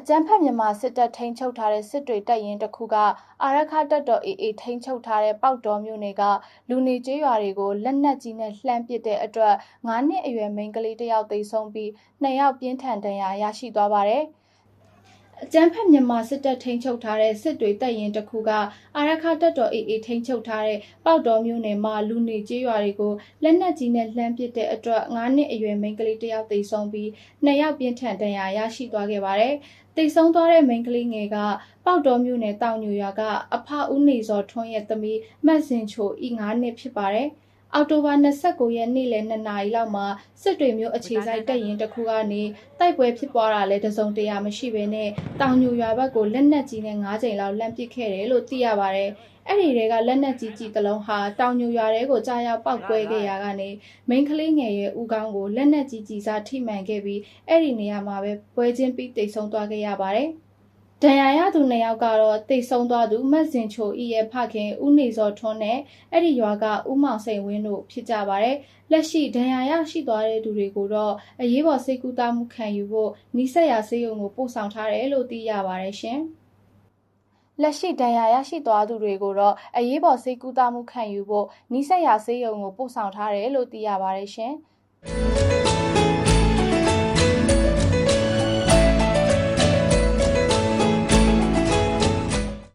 အကြမ်းဖက်မြန်မာစစ်တပ်ထိန်းချုပ်ထားတဲ့စစ်တွေတပ်ရင်းတစ်ခုကအာရခတပ်တော် AA ထိန်းချုပ်ထားတဲ့ပေါက်တော်မြို့နယ်ကလူနေကျေးရွာတွေကိုလက်နက်ကြီးနဲ့လှမ်းပစ်တဲ့အတွက်9နှစ်အရွယ်မိန်းကလေးတစ်ယောက်သေဆုံးပြီး2ယောက်ပြင်းထန်ဒဏ်ရာရရှိသွားပါတယ်။ အကြမ်းဖက်မြန်မာစစ်တပ်ထိန်းချုပ်ထားတဲ့စစ်တွေတပ်ရင်တစ်ခုကအာရခတပ်တော် AA ထိန်းချုပ်ထားတဲ့ပေါက်တော်မြို့နယ်မှာလူနေကျေးရွာတွေကိုလက်နက်ကြီးနဲ့လှမ်းပစ်တဲ့အတွက်9နှစ်အရွယ်မိန်းကလေးတစ်ယောက်သေဆုံးပြီး2ယောက်ပြင်းထန်ဒဏ်ရာရရှိသွားခဲ့ပါတယ်။တိတ်ဆုံးသွားတဲ့မိန်းကလေးငယ်ကပေါက်တော်မြို့နယ်တောင်ညူရွာကအဖဦးနေစောထွန်းရဲ့သမီးမတ်စင်ချိုဤ9နှစ်ဖြစ်ပါတယ်။ အောက်တိုဘာ29ရက်နေ့လယ်2နာရီလောက်မှာစစ်တွေမျိုးအခြေဆိုင်တက်ရင်တစ်ခုကနေတိုက်ပွဲဖြစ်ပွားတာလည်းတစုံတရာမရှိဘဲနဲ့တောင်ညူရွာဘက်ကိုလက်နက်ကြီးနဲ့9ကြိမ်လောက်လှမ်းပစ်ခဲ့တယ်လို့သိရပါတယ်။အဲ့ဒီတွေကလက်နက်ကြီးကြီးတစ်လုံးဟာတောင်ညူရွာထဲကိုကြားရောက်ပောက်ကွဲခဲ့ရကနေမိန်းကလေးငယ်ရဲ့ဦးခေါင်းကိုလက်နက်ကြီးကြီးစားထိမှန်ခဲ့ပြီးအဲ့ဒီနေရာမှာပဲပွဲချင်းပြီးတိတ်ဆုံးသွားခဲ့ရပါတယ်။ ဒဏ်ရာရသူနှစ်ယောက်ကတော့တိတ်ဆုံးသွားသူမတ်စင်ချိုဤရဲ့ဖခင်ဦးနေစောထွန်းနဲ့အဲ့ဒီရွာကဦးမောင်စိန်ဝင်းတို့ဖြစ်ကြပါတယ်။လက်ရှိဒဏ်ရာရရှိသွားတဲ့သူတွေကိုတော့အရေးပေါ်စိတ်ကူးတာမှုခံယူဖို့နီးစပ်ရာဆေးရုံကိုပို့ဆောင်ထားတယ်လို့သိရပါတယ်ရှင်။လက်ရှိဒဏ်ရာရရှိသွားသူတွေကိုတော့အရေးပေါ်စိတ်ကူးတာမှုခံယူဖို့နီးစပ်ရာဆေးရုံကိုပို့ဆောင်ထားတယ်လို့သိရပါတယ်ရှင်။